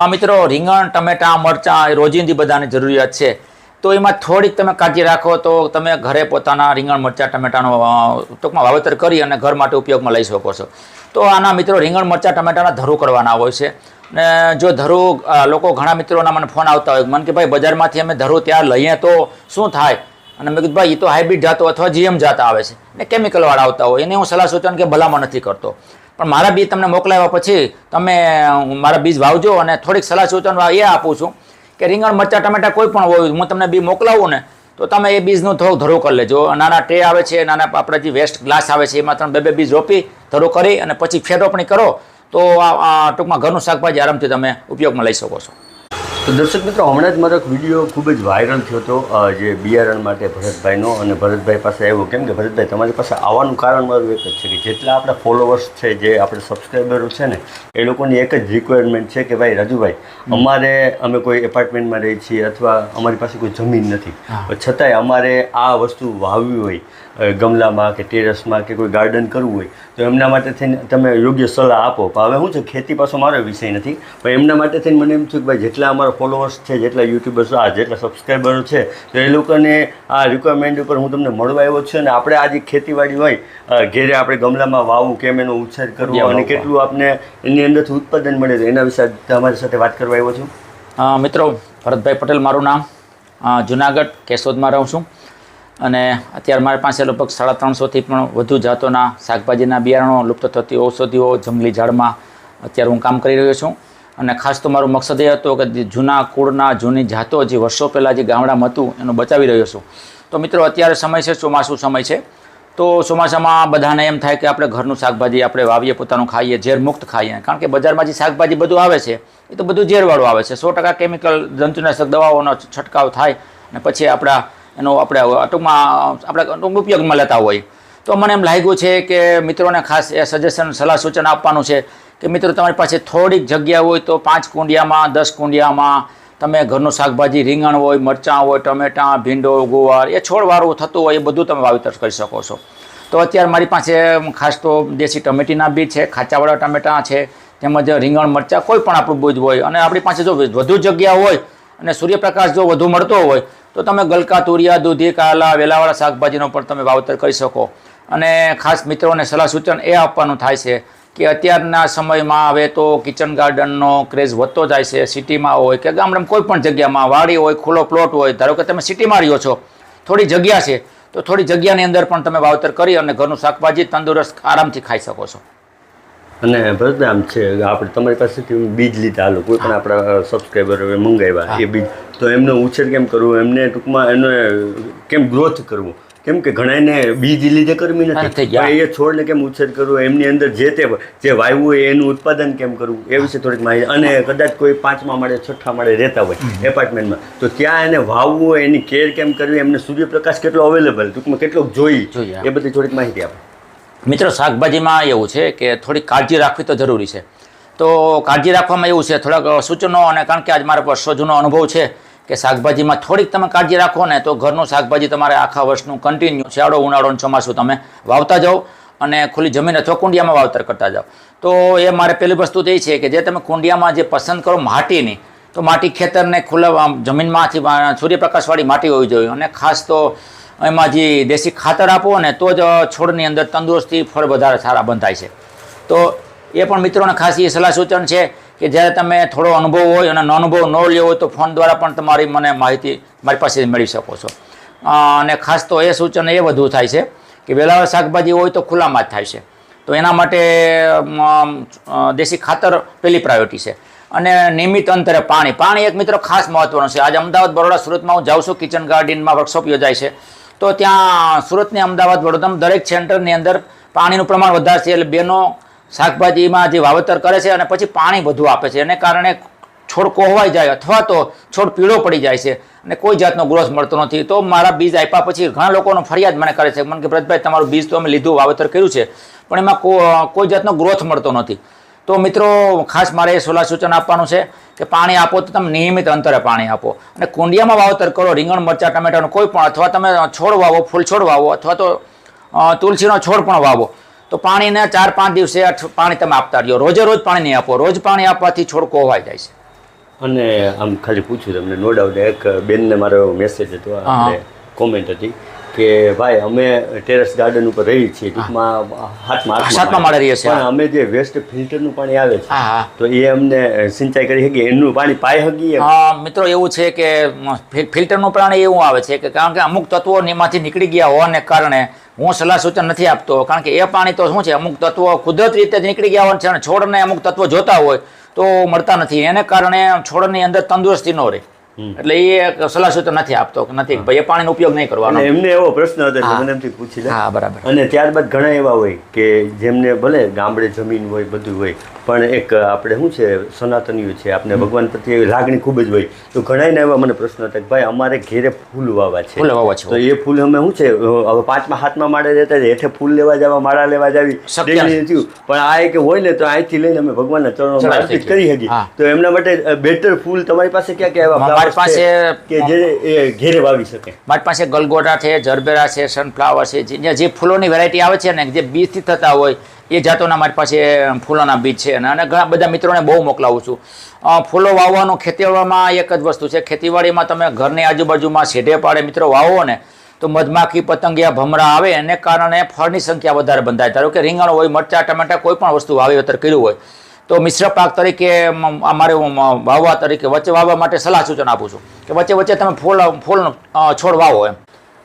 આ મિત્રો, રીંગણ, ટમેટાં, મરચાં એ રોજિંદી બધાની જરૂરિયાત છે. તો એમાં થોડીક તમે કાળજી રાખો તો તમે ઘરે પોતાના રીંગણ, મરચાં, ટમેટાનો ટૂંકમાં વાવેતર કરી અને ઘર માટે ઉપયોગમાં લઈ શકો છો. તો આના મિત્રો, રીંગણ, મરચાં, ટમેટાના ધરું કરવાના હોય છે. ને જો ધરું લોકો ઘણા મિત્રોના મને ફોન આવતા હોય, મને કે ભાઈ બજારમાંથી અમે ધરું ત્યાં લઈએ તો શું થાય? અને મેં કીધું, ભાઈ એ તો હાઇબ્રિડ જાતો અથવા જીએમ જાતા આવે છે. ને કેમિકલવાળા આવતા હોય, એને હું સલાહ સૂચન કે ભલામણ નથી કરતો. પણ મારા બીજ તમને મોકલાવ્યા પછી તમે મારા બીજ વાવજો અને થોડીક સલાહ સૂચન એ આપું છું કે રીંગણ, મરચાં, ટમેટા કોઈ પણ હોય, હું તમને બી મોકલાવું ને, તો તમે એ બીજનું થોડુંક ધરો કરી લેજો. નાના ટ્રે આવે છે, નાના આપણા જે વેસ્ટ ગ્લાસ આવે છે, એમાં તમે બે બે બીજ રોપી, ધરો કરી અને પછી ફેરવણી કરો, તો આ ટૂંકમાં ઘરનું શાકભાજી આરામથી તમે ઉપયોગમાં લઈ શકો છો. તો દર્શક મિત્રો હમણાં જ મારો એક વીડિયો ખૂબ જ વાયરલ થયો હતો જે બિયારણ માટે ભરતભાઈનો અને ભરતભાઈ પાસે આવ્યો. કેમ કે ભરતભાઈ તમારી પાસે આવવાનું કારણ મારું એક જ છે કે જેટલા આપણા ફોલોવર્સ છે જે આપણે સબસ્ક્રાઈબરો છે ને એ લોકોની એક જ રિક્વાયરમેન્ટ છે કે ભાઈ રાજુભાઈ અમારે અમે કોઈ એપાર્ટમેન્ટમાં રહીએ છીએ અથવા અમારી પાસે કોઈ જમીન નથી. છતાંય અમારે આ વસ્તુ વાવવી હોય ગમલામાં કે ટેરેસમાં કે કોઈ ગાર્ડન કરવું હોય તો એમના માટે થઈને તમે યોગ્ય સલાહ આપો. પણ હવે શું છે ખેતી પાછો મારો વિષય નથી. પણ એમના માટે થઈને મને એમ થયું કે ભાઈ જેટલા અમારા ફોલોઅર્સ છે જેટલા યુટ્યુબર્સ આ જેટલા સબસ્ક્રાઈબરો છે તો એ લોકોને આ રિક્વાયરમેન્ટ ઉપર હું તમને મળવા આવ્યો છું અને આપણે આજે ખેતીવાડી હોય ઘેરે આપણે ગમલામાં વાવવું કેમ એનો ઉછેર કરવો અને કેટલું આપણે એની અંદરથી ઉત્પાદન મળે છે એના વિશે તમારી સાથે વાત કરવા આવ્યો છું. મિત્રો ભરતભાઈ પટેલ મારું નામ. જુનાગઢ કેશોદમાં રહું છું. અને અત્યારે મારી પાસે લગભગ સાડા ત્રણસોથી પણ વધુ જાતોના શાકભાજીના બિયારણો, લુપ્ત થતી ઔષધિઓ, જંગલી ઝાડમાં અત્યારે હું કામ કરી રહ્યો છું. અને ખાસ તો મારો મકસદ એ હતો કે જૂના કુળના, જૂની જાતો જે વર્ષો પહેલાં જે ગામડામાં હતું, એનું બચાવી રહ્યો છું. તો મિત્રો, અત્યારે સમય છે, ચોમાસું સમય છે. તો ચોમાસામાં બધાને એમ થાય કે આપણે ઘરનું શાકભાજી આપણે વાવીએ, પોતાનું ખાઈએ, ઝેર મુક્ત ખાઈએ. કારણ કે બજારમાં જે શાકભાજી બધું આવે છે, એ તો બધું ઝેરવાળું આવે છે. સો ટકા કેમિકલ, જંતુનાશક દવાઓનો છંટકાવ થાય અને પછી આપણા એનો આપણે ટૂંકમાં, આપણે ટૂંક ઉપયોગમાં લેતા હોય. તો મને એમ લાગ્યું છે કે મિત્રોને ખાસ એ સજેશન સલાહ સૂચન આપવાનું છે કે મિત્રો તમારી પાસે થોડીક જગ્યા હોય તો પાંચ કુંડિયામાં, દસ કુંડિયામાં તમે ઘરનું શાકભાજી, રીંગણ હોય, મરચાં હોય, ટમેટાં, ભીંડો, ગુવાર, એ છોડવાળું થતું હોય એ બધું તમે વાવેતર કરી શકો છો. તો અત્યારે મારી પાસે ખાસ તો દેશી ટમેટીના બીજ છે, ખાચાવાળા ટમેટાં છે, તેમજ રીંગણ, મરચાં કોઈ પણ આપણું બીજ હોય અને આપણી પાસે જો વધુ જગ્યા હોય અને સૂર્યપ્રકાશ જો વધુ મળતો હોય, તો તમે ગલકા, તુરિયા, દૂધી, કાલા, વેલાવાળા શાકભાજીનો પણ તમે વાવતર કરી શકો. અને ખાસ મિત્રોને સલાહ સૂચન એ આપવાનું થાય છે કે અત્યારના સમયમાં હવે તો કિચન ગાર્ડનનો ક્રેઝ વધતો જાય છે સિટીમાં હોય કે ગામડામાં કોઈ પણ જગ્યામાં વાડી હોય, ખુલ્લો પ્લોટ હોય, ધારો કે તમે સિટીમાં રહ્યો છો, થોડી જગ્યા છે, તો થોડી જગ્યાની અંદર પણ તમે વાવતર કરી અને ઘરનું શાકભાજી તંદુરસ્ત આરામથી ખાઈ શકો છો. અને ભરતભાઈ છે આપણે તમારી પાસેથી બીજ લીધા હાલો કોઈ પણ આપણા સબસ્ક્રાઈબર હવે મંગાવ્યા એ બીજ. તો એમનો ઉછેર કેમ કરવો એમને ટૂંકમાં એનો કેમ ગ્રોથ કરવું? કેમ કે ઘણાને બીજ લીધે કરવી નથી. એ છોડને કેમ ઉછેર કરવો એમની અંદર જે તે જે વાવવું હોય એનું ઉત્પાદન કેમ કરવું એ વિશે થોડીક માહિતી. અને કદાચ કોઈ પાંચમા માળે છઠ્ઠા માળે રહેતા હોય એપાર્ટમેન્ટમાં. તો ત્યાં એને વાવવું હોય એની કેર કેમ કરવી? એમને સૂર્યપ્રકાશ કેટલો અવેલેબલ ટૂંકમાં કેટલો જોઈ. જોઈએ. એ બધી થોડીક માહિતી આપો. મિત્રો, શાકભાજીમાં એવું છે કે થોડી કાળજી રાખવી તો જરૂરી છે. તો કાળજી રાખવામાં એવું છે, થોડાક સૂચનો અને કારણ કે આજ મારા વર્ષો જૂનો અનુભવ છે કે શાકભાજીમાં થોડીક તમે કાળજી રાખો ને તો ઘરનું શાકભાજી તમારે આખા વર્ષનું કન્ટિન્યુ શિયાળો ઉનાળો અને ચોમાસું તમે વાવતા જાઓ અને ખુલ્લી જમીન અથવા કુંડિયામાં વાવતર કરતા જાઓ. તો એ મારે પહેલી વસ્તુ તો એ છે કે જે તમે કુંડિયામાં જે પસંદ કરો માટીની, તો માટી ખેતરને ખુલ્લા જમીનમાંથી સૂર્યપ્રકાશવાળી માટી હોવી જોઈએ અને ખાસ તો એમાં જે દેશી ખાતર આપો ને તો જ છોડની અંદર તંદુરસ્તી, ફળ વધારે સારા બંધાય છે. તો એ પણ મિત્રોને ખાસ એ સલાહ સૂચન છે કે જ્યારે તમે થોડો અનુભવ હોય અને અનુભવ ન લેવો હોય તો ફોન દ્વારા પણ તમારી મને માહિતી મારી પાસે મેળવી શકો છો. અને ખાસ તો એ સૂચન એ વધુ થાય છે કે વેલાવર શાકભાજી હોય તો ખુલ્લામાં જ થાય છે. તો એના માટે દેશી ખાતર પહેલી પ્રાયોરિટી છે. અને નિયમિત અંતરે પાણી. પાણી એક મિત્રો ખાસ મહત્વનું છે. આજે અમદાવાદ બરોડા સુરતમાં હું જાઉં છું. કિચન ગાર્ડનમાં વર્કશોપ યોજાય છે. તો ત્યાં સુરતને અમદાવાદ વડોદરા દરેક સેન્ટરની અંદર પાણીનું પ્રમાણ વધારે છે એટલે બેનો શાકભાજીમાં જે વાવેતર કરે છે અને પછી પાણી વધુ આપે છે. એને કારણે છોડ કોહવાઈ જાય અથવા તો છોડ પીળો પડી જાય છે અને કોઈ જાતનો ગ્રોથ મળતો નથી. તો મારા બીજ આપ્યા પછી ઘણા લોકોનો ફરિયાદ મને કરે છે. મને કે ભરતભાઈ તમારું બીજ તો અમે લીધું, વાવેતર કર્યું છે, પણ એમાં કોઈ જાતનો ગ્રોથ મળતો નથી. તો મિત્રો ખાસ મારે એ સલાહ સૂચન આપવાનું છે કે પાણી આપો તો તમે નિયમિત અંતરે પાણી આપો. અને કુંડિયામાં વાવતર કરો રીંગણ મરચાં ટમેટાનું કોઈ પણ અથવા તમે છોડ વાવો ફૂલ છોડ વાવો અથવા તો તુલસીનો છોડ પણ વાવો તો પાણીને ચાર પાંચ દિવસે પાણી તમે આપતા રહ્યો રોજે રોજ પાણી નહીં આપો. રોજ પાણી આપવાથી છોડ કોવાઈ જાય છે. અને આમ ખાલી પૂછ્યું તમને નો ડાઉટ એક બેનને મારો મેસેજ હતો કોમેન્ટ હતી. કે ભાઈ અમે ટેરેસ ગાર્ડન ઉપર રહીએ છીએ. ટૂંકમાં હાથમાં સાતમા માળે. રહીએ છીએ. પણ અમે જે વેસ્ટ ફિલ્ટરનું પાણી આવે છે તો એ અમને સિંચાઈ કરી શકીએ. એનું પાણી પાઈ શકીએ હા મિત્રો એવું છે કે ફિલ્ટરનું પાણી એવું આવે છે કે કારણ કે અમુક તત્વો એમાંથી નીકળી ગયા હોવાને કારણે હું સલાહ સૂચન નથી આપતો. કારણ કે એ પાણી તો શું છે અમુક તત્વો કુદરતી રીતે જ નીકળી ગયા હોય છે અને છોડને અમુક તત્વો જોતા હોય તો મળતા નથી. એને કારણે છોડની અંદર તંદુરસ્તી ન રહે. એટલે એ સલાહ સૂચન નથી આપતો કે નથી. ભાઈ પાણીનો ઉપયોગ નહીં કરવાનો. એમને એવો પ્રશ્ન હતો મને એમથી પૂછી લે હા બરાબર. અને ત્યારબાદ ઘણા એવા હોય કે જેમને ભલે ગામડે જમીન હોય બધું હોય પણ એક આપણે શું છે સનાતનીઓ છે આપણે ભગવાન પ્રત્યે લાગણી ખૂબ જ હોય. તો ઘણા એવા મને પ્રશ્ન હતા કે ભાઈ અમારે ઘેરે ફૂલ વાવા છે. ફૂલ વાવા છે. તો એ ફૂલ અમે શું છે હવે પાંચમા હાથમાં માળે રહેતા હેઠે ફૂલ લેવા જવા માળા લેવા જાવી થયું. પણ આ એક હોય ને તો અહીંથી લઈને અમે ભગવાનના ચરણો કરી શકીએ તો એમના માટે બેટર ફૂલ તમારી પાસે ક્યાં ક્યાં એવા મારી પાસે- કે જે એ ઘેરે વાવી શકે. મારી પાસે ગલગોટા છે જરબેરા છે સનફ્લાવર છે જે ફૂલોની વેરાયટી આવે છે ને જે બીજથી થતા હોય એ જાતોના મારી પાસે ફૂલોના બીજ છે અને અને ઘણા બધા મિત્રોને બહુ મોકલાવું છું. ફૂલો વાવવાનું ખેતીવાડીમાં એક જ વસ્તુ છે. ખેતીવાડીમાં તમે ઘરની આજુબાજુમાં શેઢે પાડે મિત્રો વાવો ને તો મધમાખી પતંગિયા ભમરા આવે એને કારણે ફળની સંખ્યા વધારે બંધાય. ધારો કે રીંગણ હોય મરચાં ટમેટા કોઈ પણ વસ્તુ વાવેતર કર્યું હોય તો મિશ્ર પાક તરીકે અમારે વાવવા તરીકે વચ્ચે વાવવા માટે સલાહ સૂચન આપું છું કે વચ્ચે વચ્ચે તમે ફૂલ ફૂલ છોડ વાવો એમ.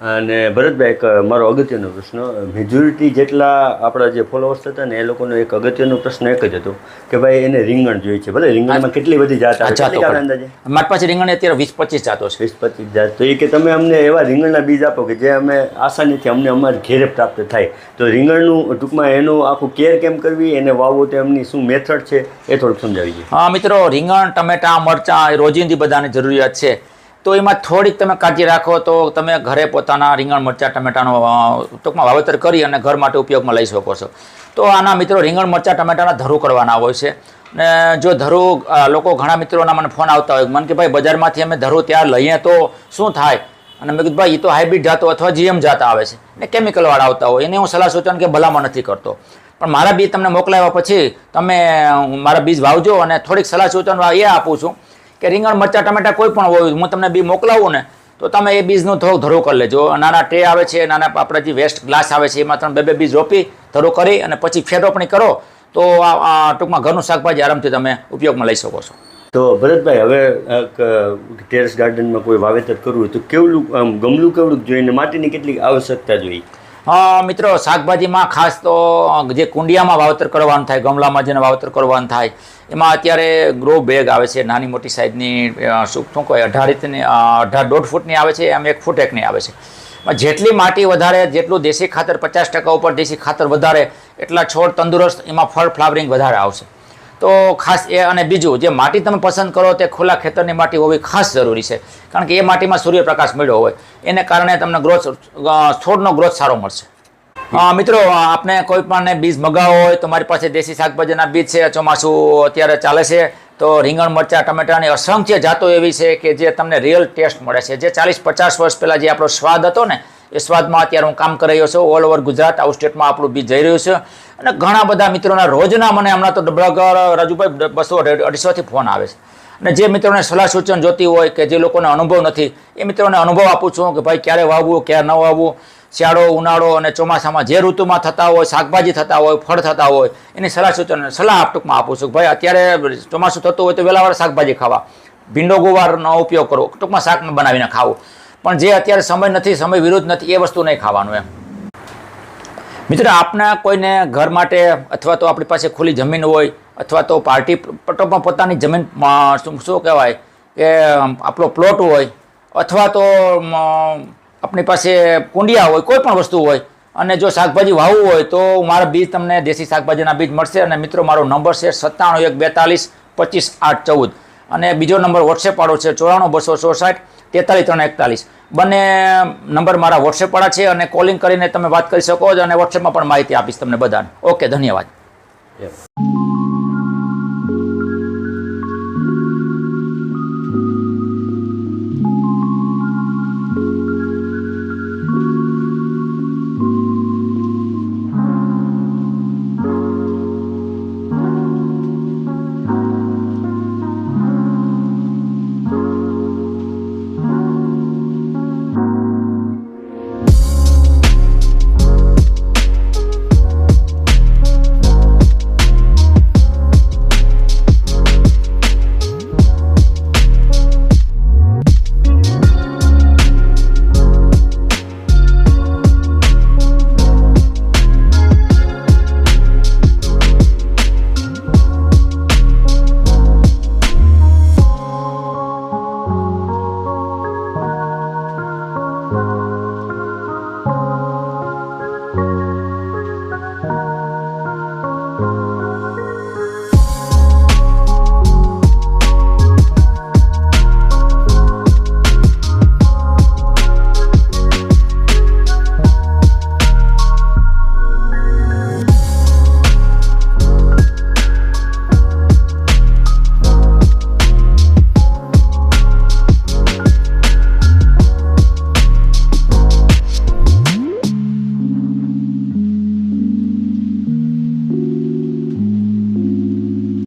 અને ભરતભાઈ એક મારો અગત્યનો પ્રશ્ન. મેજોરિટી જેટલા આપણા જે ફોલોઅર્સ હતા ને એ લોકોનો એક અગત્યનો પ્રશ્ન એક જ હતો કે ભાઈ એને રીંગણ જોઈએ છે. ભલે રીંગણમાં કેટલી બધી જાત આવે અંદાજે? મારી પાસે રીંગણ અત્યારે વીસ પચીસ જાતો છે. વીસ પચીસ જાત. તો એ કે તમે અમને એવા રીંગણના બીજ આપો કે જે અમે આસાનીથી અમને અમારી ઘેરે પ્રાપ્ત થાય. તો રીંગણનું ટૂંકમાં એનું આખું કેર કેમ કરવી? એને વાવવું તો એમની શું મેથડ છે? એ થોડુંક સમજાવી હા મિત્રો રીંગણ ટમેટા મરચાં એ રોજિંદી બધાની જરૂરિયાત છે. તો એમાં થોડીક તમે કાળજી રાખો તો તમે ઘરે પોતાના રીંગણ, મરચાં, ટમેટાનો ટૂંકમાં વાવેતર કરી અને ઘર માટે ઉપયોગમાં લઈ શકો છો. તો આના મિત્રો રીંગણ, મરચાં, ટમેટાના ધરું કરવાના હોય છે. ને જો ધરું લોકો ઘણા મિત્રોના મને ફોન આવતા હોય, મને કે ભાઈ બજારમાંથી અમે ધરું ત્યાં લઈએ તો શું થાય? અને મેં કીધું, ભાઈ એ તો હાઇબ્રિડ જાતો અથવા જીએમ જાતા આવે છે. ને કેમિકલવાળા આવતા હોય, એને હું સલાહ સૂચન કે ભલામણ નથી કરતો. પણ મારા બીજ તમને મોકલાવ્યા પછી તમે મારા બીજ વાવજો અને થોડીક સલાહ સૂચન એ આપું છું. કે રીંગણ, મરચાં, ટમેટા કોઈ પણ હોય, હું તમને બી મોકલાવું ને, તો તમે એ બીજનો થોડોક ધરો કરી લેજો. નાના ટ્રે આવે છે, નાના આપણા જે વેસ્ટ ગ્લાસ આવે છે, એમાં તમે બે બે બીજ રોપી, ધરો કરી અને પછી ફેરોપણી કરો, તો આ ટૂંકમાં ઘરનું શાકભાજી આરામથી તમે ઉપયોગમાં લઈ શકો છો. તો ભરતભાઈ, હવે ટેરેસ ગાર્ડનમાં કોઈ વાવેતર કરવું તો કેવડું ગમલું કેવડું જોઈએ ને માટીની કેટલી આવશ્યકતા જોઈએ? મિત્રો, શાકભાજીમાં ખાસ તો જે કુંડિયામાં વાવતર કરવાનું થાય, ગમલામાં જેને વાવતર કરવાનું થાય, એમાં અત્યારે ગ્રો બેગ આવે છે, નાની મોટી સાઇઝની શું શું કહેવાય, અઢાર ઇંચની અઢાર દોઢ ફૂટની આવે છે, એમ એક ફૂટ એકની આવે છે. જેટલી માટી વધારે, જેટલું દેશી ખાતર પચાસ ટકા ઉપર દેશી ખાતર વધારે, એટલા છોડ તંદુરસ્ત, એમાં ફળ ફ્લાવરિંગ વધારે આવશે. તો ખાસ એ અને બીજું, જે માટી તમે પસંદ કરો તે ખુલ્લા ખેતરની માટી હોવી ખાસ જરૂરી છે. કારણ કે એ માટીમાં સૂર્યપ્રકાશ મળ્યો હોય, એને કારણે તમને ગ્રોથ છોડનો ગ્રોથ સારો મળશે. મિત્રો આપણે કોઈ પણ બીજ મગાવો હોય, તો મારી પાસે દેશી શાકભાજીના બીજ છે ચોમાસું અત્યારે ચાલે છે, તો રીંગણ, મરચાં ટમેટાની અસંખ્ય જાતો એવી છે કે જે તમને રિયલ ટેસ્ટ મળે છે. જે ચાલીસ પચાસ વર્ષ પહેલાં જે આપણો સ્વાદ હતો ને એ સ્વાદમાં અત્યારે હું કામ કરી રહ્યો છું. ઓલ ઓવર ગુજરાત, આઉટ સ્ટેટમાં આપણું બી જઈ રહ્યું છે. અને ઘણા બધા મિત્રોના રોજના મને હમણાં તો ડબલાગર, રાજુભાઈ બસો અઢીસોથી ફોન આવે છે. અને જે મિત્રોને સલાહ સૂચન જોતી હોય કે જે લોકોને અનુભવ નથી, એ મિત્રોને અનુભવ આપું છું કે ભાઈ ક્યારે વાવવું, ક્યારે ન વાવવું, શિયાળો, ઉનાળો અને ચોમાસામાં જે ઋતુમાં થતા હોય, શાકભાજી થતા હોય, ફળ થતા હોય, એની સલાહ સૂચન સલાહ ટૂંકમાં આપું છું ભાઈ અત્યારે ચોમાસું થતું હોય તો વેલાવાર શાકભાજી ખાવા. ભીંડો ગુવારનો ઉપયોગ કરવો ટૂંકમાં શાકમાં બનાવીને ખાવું. પણ જે અત્યારે સમય નથી, સમય વિરુદ્ધ નથી, એ વસ્તુ નહીં ખાવાનું એમ. મિત્રો, આપના કોઈને ઘર માટે અથવા તો આપણી પાસે ખુલ્લી જમીન હોય, અથવા તો પાર્ટી પટોપમાં પોતાની જમીન શું શું કહેવાય કે આપણો પ્લોટ હોય, અથવા તો આપણી પાસે કુંડિયા હોય, કોઈ પણ વસ્તુ હોય, અને જો શાકભાજી વાવવું હોય, તો મારા બીજ તમને દેશી શાકભાજીના બીજ મળશે, અને મિત્રો, મારો નંબર છે સત્તાણું એક બેતાલીસ પચીસ આઠ ચૌદ. અને બીજો નંબર વોટ્સએપ વાળો છે ચોરાણું બસો ચોસાઠ તેતાલીસ ત્રણ એકતાલીસ. બંને નંબર મારા વોટ્સએપ વાળા છે અને કોલિંગ કરીને તમે વાત કરી શકો છો અને વોટ્સએપમાં પણ માહિતી આપીશ તમને બધાને. ઓકે, ધન્યવાદ.